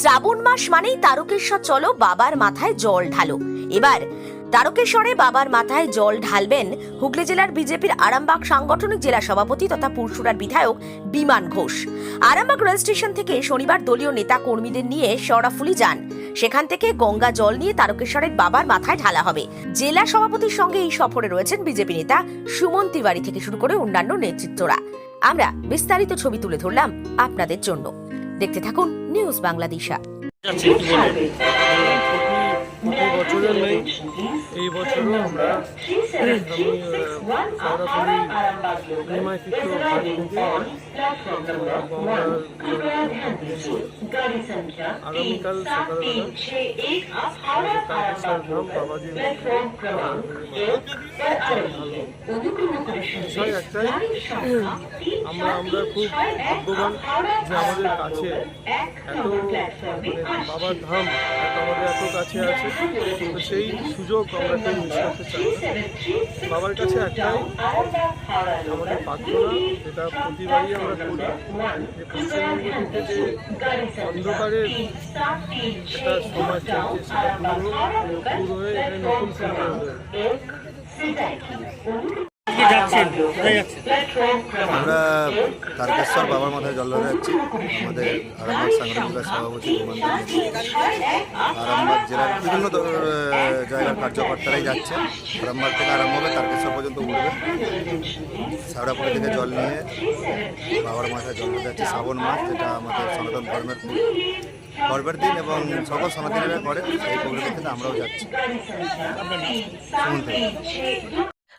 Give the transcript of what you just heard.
শ্রাবণ মাস মানেই তারকেশ্বর, চলো বাবার মাথায় জল ঢালো। এবার তারকেশ্বরে বাবার মাথায় জল ঢালবেন হুগলি জেলার বিজেপির আরামবাগ সাংগঠনিক জেলা সভাপতি তথা পুরসুরার বিধায়ক বিমান ঘোষ। আরামবাগ রেল স্টেশন থেকে শনিবার দলীয় নেতা কর্মীদের নিয়ে সরাফুলি যান। সেখান থেকে গঙ্গা জল নিয়ে তারকেশ্বরের বাবার মাথায় ঢালা হবে। জেলা সভাপতির সঙ্গে এই সফরে রয়েছেন বিজেপি নেতা সুমন তিওয়ারি থেকে শুরু করে অন্যান্য নেতৃত্বরা। আমরা বিস্তারিত ছবি তুলে ধরলাম আপনাদের জন্য। দেখতে থাকুন নিউজ বাংলাদেশা। প্রতি বছরের নেই এই বছরও আমরা আগামীকাল সকালবেলা বাবাজির বিষয় একটাই আমরা আমরা খুব ভাগ্যবান যে আমাদের কাছে এত মানে বাবার ধাম আমাদের এত কাছে আছে, তো সেই সুযোগ আমরা কেউ মিস করতে চাই বাবার কাছে একটাই, আমাদের প্রার্থনা যেটা প্রতিবারই আমরা করি, যে পশ্চিমবঙ্গ থেকে যে অন্ধকারের একটা সমাজ চলছে সেটা পুরো পুরো হয়ে এখানে নতুন সমাজ হয়ে যাচ্ছেন। কোথায় যাচ্ছেন? আমরা তারকেশ্বর বাবার মাথায় জল ধরে যাচ্ছি। আমাদের আরামবাগ জেলার সভাপতি বিমান আরামবাগ জেলার বিভিন্ন জায়গার কার্যকর্তারাই যাচ্ছে। আরামবাগ থেকে আরম্ভ হবে তারকেশ্বর পর্যন্ত উঠবে। সাউড়াপুরি থেকে জল নিয়ে বাবার মাথায় জল ধরে যাচ্ছে। শ্রাবণ মাস যেটা আমাদের সনাতন ধর্মের খুব গর্বের দিন এবং সকল সনাতনীরা করে। সেই পরিপ্রেক্ষিতে আমরাও যাচ্ছি। শুনতে